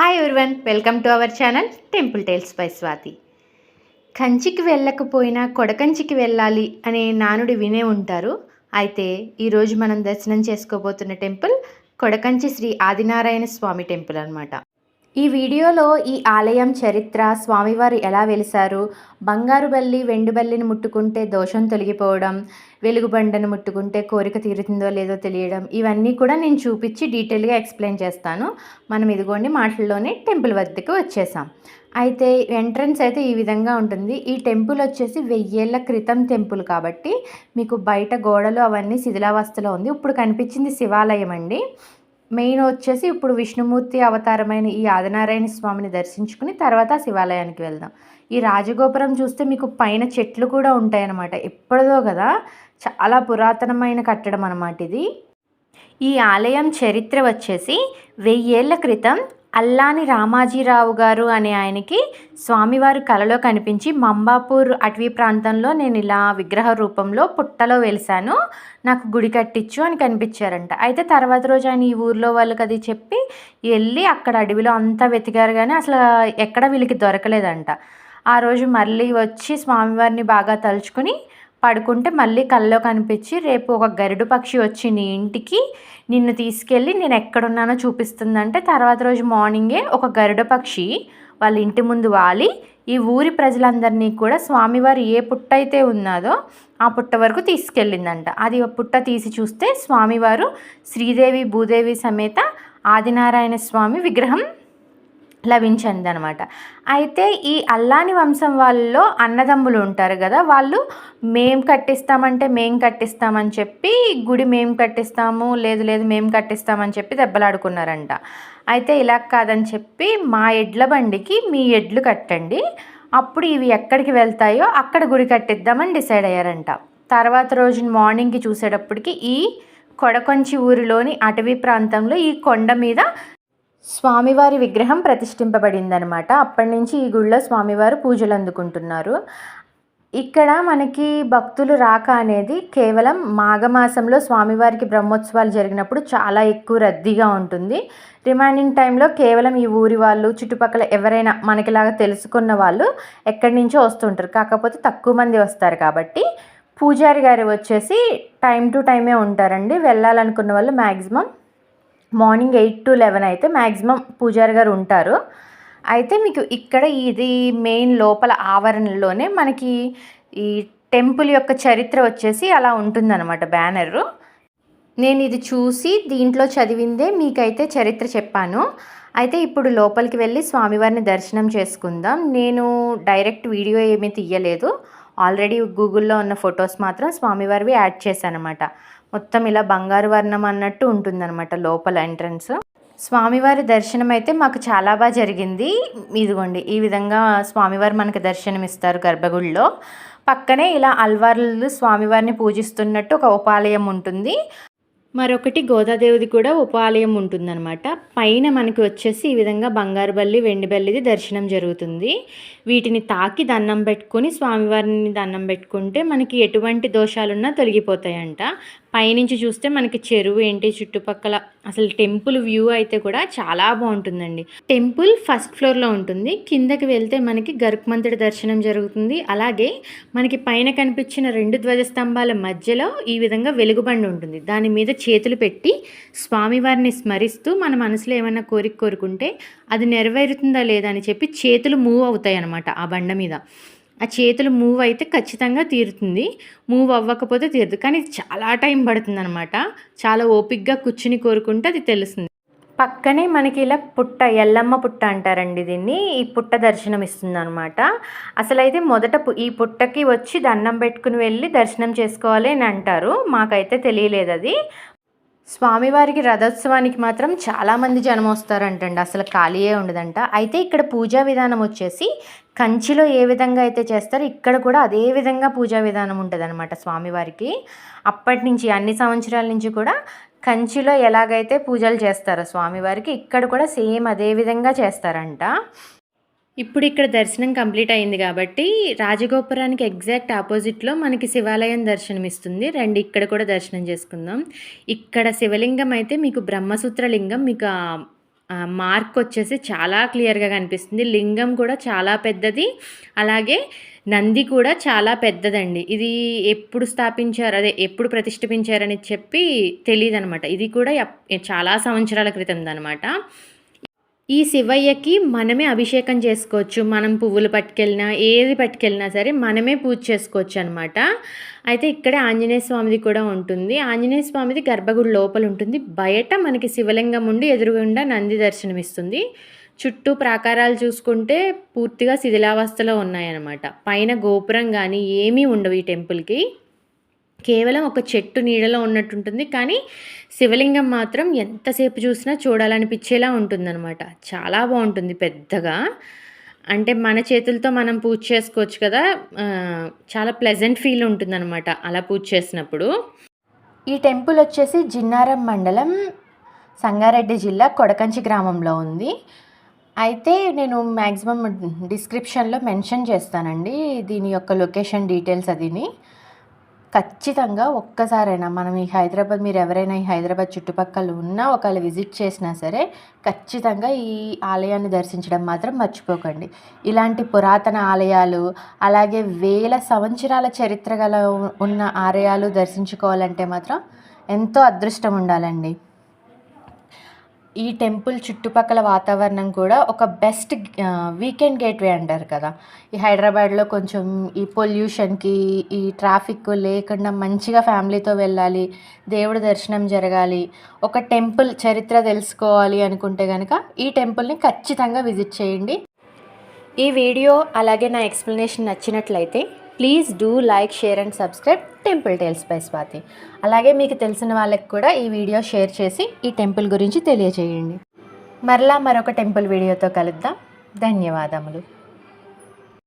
Hi everyone welcome to our channel temple tales by Swathi కంచికి వెళ్ళకపోయినా కొడకంచికి వెళ్ళాలి అనే నానుడి వినే ఉంటారు. అయితే ఈరోజు మనం దర్శనం చేసుకోబోతున్న టెంపుల్ కొడకంచి శ్రీ ఆదినారాయణ స్వామి టెంపుల్ అనమాట ఈ వీడియోలో ఈ ఆలయం చరిత్ర స్వామివారు ఎలా వెలిశారు? బంగారు బల్లి వెండి బల్లిని ముట్టుకుంటే దోషం తొలగిపోవడం వెలుగుబండను ముట్టుకుంటే కోరిక తీరుతుందో లేదో తెలియడం ఇవన్నీ కూడా నేను చూపించి డీటెయిల్గా ఎక్స్ప్లెయిన్ చేస్తాను. మనం ఇదిగోండి మాటల్లోనే టెంపుల్ వద్దకు వచ్చేసాం. అయితే ఎంట్రన్స్ అయితే ఈ విధంగా ఉంటుంది. ఈ టెంపుల్ వచ్చేసి వెయ్యేళ్ళ క్రితం టెంపుల్ కాబట్టి మీకు బయట గోడలు అవన్నీ శిథిలావస్థలో ఉంది. ఇప్పుడు కనిపించింది శివాలయం అండి. మెయిన్ వచ్చేసి ఇప్పుడు విష్ణుమూర్తి అవతారమైన ఈ ఆదినారాయణ స్వామిని దర్శించుకుని తర్వాత శివాలయానికి వెళ్దాం. ఈ రాజగోపురం చూస్తే మీకు పైన చెట్లు కూడా ఉంటాయన్నమాట. ఎప్పటిదో కదా చాలా పురాతనమైన కట్టడం అనమాట ఇది. ఈ ఆలయం చరిత్ర వచ్చేసి వెయ్యేళ్ళ క్రితం అల్లాని రామాజీరావు గారు అనే ఆయనకి స్వామివారి కలలో కనిపించి మంబాపూర్ అటవీ ప్రాంతంలో నేను ఇలా విగ్రహ రూపంలో పుట్టలో వెలిసాను నాకు గుడి కట్టించు అని కనిపించారంట. అయితే తర్వాత రోజు ఆయన ఈ ఊర్లో వాళ్ళకి అది చెప్పి వెళ్ళి అక్కడ అడవిలో అంతా వెతికారు కానీ అసలు ఎక్కడ వీళ్ళకి దొరకలేదంట. ఆ రోజు మళ్ళీ వచ్చి స్వామివారిని బాగా తలుచుకుని పడుకుంటే మళ్ళీ కల్లో కనిపించి రేపు ఒక గరుడు పక్షి వచ్చి నీ ఇంటికి నిన్ను తీసుకెళ్ళి నేను ఎక్కడున్నానో చూపిస్తుందంటే తర్వాత రోజు మార్నింగే ఒక గరుడ పక్షి వాళ్ళ ఇంటి ముందు వాలి. ఈ ఊరి ప్రజలందరినీ కూడా స్వామివారు ఏ పుట్ట అయితే ఉన్నదో ఆ పుట్ట వరకు తీసుకెళ్ళిందంట. అది పుట్ట తీసి చూస్తే స్వామివారు శ్రీదేవి భూదేవి సమేత ఆదినారాయణ స్వామి విగ్రహం లభించింది అనమాట అయితే ఈ అల్లాని వంశం వాళ్ళలో అన్నదమ్ములు ఉంటారు కదా వాళ్ళు మేం కట్టిస్తామంటే మేం కట్టిస్తామని చెప్పి గుడి మేం కట్టిస్తాము లేదు లేదు మేం కట్టిస్తామని చెప్పి దెబ్బలాడుకున్నారంట. అయితే ఇలా కాదని చెప్పి మా ఎడ్ల బండికి మీ ఎడ్లు కట్టండి అప్పుడు ఇవి ఎక్కడికి వెళ్తాయో అక్కడ గుడి కట్టిద్దామని డిసైడ్ అయ్యారంట. తర్వాత రోజు మార్నింగ్కి చూసేటప్పటికి ఈ కొడకొంచి ఊరిలోని అటవీ ప్రాంతంలో ఈ కొండ మీద స్వామివారి విగ్రహం ప్రతిష్ఠింపబడిందనమాట. అప్పటి నుంచి ఈ గుళ్ళో స్వామివారు పూజలు అందుకుంటున్నారు. ఇక్కడ మనకి భక్తులు రాక అనేది కేవలం మాఘమాసంలో స్వామివారికి బ్రహ్మోత్సవాలు జరిగినప్పుడు చాలా ఎక్కువ రద్దీగా ఉంటుంది. రిమైనింగ్ టైంలో కేవలం ఈ ఊరి వాళ్ళు చుట్టుపక్కల ఎవరైనా మనకిలాగా తెలుసుకున్న వాళ్ళు ఎక్కడి నుంచో వస్తుంటారు. కాకపోతే తక్కువ మంది వస్తారు కాబట్టి పూజారి గారు వచ్చేసి టైం టు టైమే ఉంటారండి. వెళ్ళాలనుకున్న వాళ్ళు maximum morning eight to eleven అయితే మ్యాక్సిమం పూజారి గారు ఉంటారు. అయితే మీకు ఇక్కడ ఇది మెయిన్ లోపల ఆవరణలోనే మనకి ఈ టెంపుల్ యొక్క చరిత్ర వచ్చేసి అలా ఉంటుందన్నమాట బ్యానరు. నేను ఇది చూసి దీంట్లో చదివిందే మీకైతే చరిత్ర చెప్పాను. అయితే ఇప్పుడు లోపలికి వెళ్ళి స్వామివారిని దర్శనం చేసుకుందాం. నేను డైరెక్ట్ వీడియో ఏమీ తీయలేదు. ఆల్రెడీ గూగుల్లో ఉన్న ఫొటోస్ మాత్రం స్వామివారివి యాడ్ చేశాను అనమాట మొత్తం ఇలా బంగారు వర్ణం అన్నట్టు ఉంటుందన్నమాట లోపల ఎంట్రన్స్. స్వామివారి దర్శనం అయితే మాకు చాలా బాగా జరిగింది. ఇదిగోండి ఈ విధంగా స్వామివారు మనకు దర్శనం ఇస్తారు గర్భగుడిలో. పక్కనే ఇలా అల్వార్లు స్వామివారిని పూజిస్తున్నట్టు ఒక ఉపాలయం ఉంటుంది. మరొకటి గోదాదేవిది కూడా ఉపాలయం ఉంటుందన్నమాట. పైన మనకి వచ్చేసి ఈ విధంగా బంగారు బల్లి వెండి బల్లిది దర్శనం జరుగుతుంది. వీటిని తాకి దండం పెట్టుకొని స్వామివారిని దండం పెట్టుకుంటే మనకి ఎటువంటి దోషాలున్నా తొలగిపోతాయంట. పైనుంచి చూస్తే మనకి చెరువు ఏంటి చుట్టుపక్కల అసలు టెంపుల్ వ్యూ అయితే కూడా చాలా బాగుంటుందండి. టెంపుల్ ఫస్ట్ ఫ్లోర్లో ఉంటుంది. కిందకి వెళ్తే మనకి గరుక్మంతుడి దర్శనం జరుగుతుంది. అలాగే మనకి పైన కనిపించిన రెండు ధ్వజస్తంభాల మధ్యలో ఈ విధంగా వెలుగుబండి ఉంటుంది. దాని మీద చేతులు పెట్టి స్వామివారిని స్మరిస్తూ మన మనసులో ఏమైనా కోరిక కోరుకుంటే అది నెరవేరుతుందా లేదా అని చెప్పి చేతులు మూవ్ అవుతాయి అన్నమాట ఆ బండ మీద. ఆ చేతులు మూవ్ అయితే ఖచ్చితంగా తీరుతుంది. మూవ్ అవ్వకపోతే తీరదు. కానీ చాలా టైం పడుతుంది అనమాట చాలా ఓపిక్గా కూర్చుని కోరుకుంటే అది తెలుస్తుంది. పక్కనే మనకి ఇలా పుట్ట ఎల్లమ్మ పుట్ట అంటారండి దీన్ని. ఈ పుట్ట దర్శనం ఇస్తుంది అనమాట అసలైతే మొదట ఈ పుట్టకి వచ్చి దండం పెట్టుకుని వెళ్ళి దర్శనం చేసుకోవాలి అని అంటారు. మాకైతే తెలియలేదు అది. స్వామివారికి రథోత్సవానికి మాత్రం చాలామంది జనం వస్తారంటండి. అసలు ఖాళీయే ఉండదంట. అయితే ఇక్కడ పూజా విధానం వచ్చేసి కంచిలో ఏ విధంగా అయితే చేస్తారో ఇక్కడ కూడా అదే విధంగా పూజా విధానం ఉంటుంది స్వామివారికి. అప్పటి నుంచి అన్ని సంవత్సరాల నుంచి కూడా కంచిలో ఎలాగైతే పూజలు చేస్తారో స్వామివారికి ఇక్కడ కూడా సేమ్ అదే విధంగా చేస్తారంట. ఇప్పుడు ఇక్కడ దర్శనం కంప్లీట్ అయింది కాబట్టి రాజగోపురానికి ఎగ్జాక్ట్ ఆపోజిట్లో మనకి శివాలయం దర్శనం ఇస్తుంది రండి ఇక్కడ కూడా దర్శనం చేసుకుందాం. ఇక్కడ శివలింగం అయితే మీకు బ్రహ్మసూత్ర లింగం మీకు మార్క్ వచ్చేసి చాలా క్లియర్గా కనిపిస్తుంది. లింగం కూడా చాలా పెద్దది. అలాగే నంది కూడా చాలా పెద్దదండి. ఇది ఎప్పుడు స్థాపించారు అదే ఎప్పుడు ప్రతిష్ఠించారని చెప్పి తెలియదు అనమాట ఇది కూడా చాలా సంవత్సరాల క్రితం అనమాట ఈ శివయ్యకి మనమే అభిషేకం చేసుకోవచ్చు. మనం పువ్వులు పట్టుకెళ్ళినా ఏది పట్టుకెళ్ళినా సరే మనమే పూజ చేసుకోవచ్చు అనమాట అయితే ఇక్కడే ఆంజనేయ స్వామిది కూడా ఉంటుంది. ఆంజనేయ స్వామిది గర్భగుడి లోపల ఉంటుంది. బయట మనకి శివలింగం ఉండి ఎదురుగుండా నంది దర్శనమిస్తుంది. చుట్టూ ప్రాకారాలు చూసుకుంటే పూర్తిగా శిథిలావస్థలో ఉన్నాయన్నమాట. పైన గోపురం కానీ ఏమీ ఉండవు ఈ టెంపుల్కి. కేవలం ఒక చెట్టు నీడలో ఉన్నట్టుంటుంది కానీ శివలింగం మాత్రం ఎంతసేపు చూసినా చూడాలనిపించేలా ఉంటుందన్నమాట. చాలా బాగుంటుంది పెద్దగా. అంటే మన చేతులతో మనం పూజ చేసుకోవచ్చు కదా చాలా ప్లెజెంట్ ఫీల్ ఉంటుందన్నమాట అలా పూజ చేసినప్పుడు. ఈ టెంపుల్ వచ్చేసి జిన్నారం మండలం సంగారెడ్డి జిల్లా కొడకంచి గ్రామంలో ఉంది. అయితే నేను మ్యాక్సిమం డిస్క్రిప్షన్లో మెన్షన్ చేస్తానండి దీని యొక్క లొకేషన్ డీటెయిల్స్ అదిని. ఖచ్చితంగా ఒక్కసారైనా మనం ఈ హైదరాబాద్ మీరు ఎవరైనా ఈ హైదరాబాద్ చుట్టుపక్కల ఉన్నా ఒకవేళ విజిట్ చేసినా సరే ఖచ్చితంగా ఈ ఆలయాన్ని దర్శించడం మాత్రం మర్చిపోకండి. ఇలాంటి పురాతన ఆలయాలు అలాగే వేల సంవత్సరాల చరిత్ర గల ఉన్న ఆలయాలు దర్శించుకోవాలంటే మాత్రం ఎంతో అదృష్టం ఉండాలండి. ఈ టెంపుల్ చుట్టుపక్కల వాతావరణం కూడా ఒక బెస్ట్ వీకెండ్ గేట్వే అంటారు కదా. ఈ హైదరాబాద్లో కొంచెం ఈ పొల్యూషన్కి ఈ ట్రాఫిక్ లేకుండా మంచిగా ఫ్యామిలీతో వెళ్ళాలి దేవుడి దర్శనం జరగాలి ఒక టెంపుల్ చరిత్ర తెలుసుకోవాలి అనుకుంటే కనుక ఈ టెంపుల్ని ఖచ్చితంగా విజిట్ చేయండి. ఈ వీడియో అలాగే నా ఎక్స్ప్లెనేషన్ నచ్చినట్లయితే please do like share and subscribe temple tales by Swathi. అలాగే మీకు తెలిసిన వాళ్ళకి కూడా ఈ వీడియో షేర్ చేసి ఈ టెంపుల్ గురించి తెలియజేయండి. మరలా మరొక టెంపుల్ వీడియోతో కలుద్దాం. ధన్యవాదములు.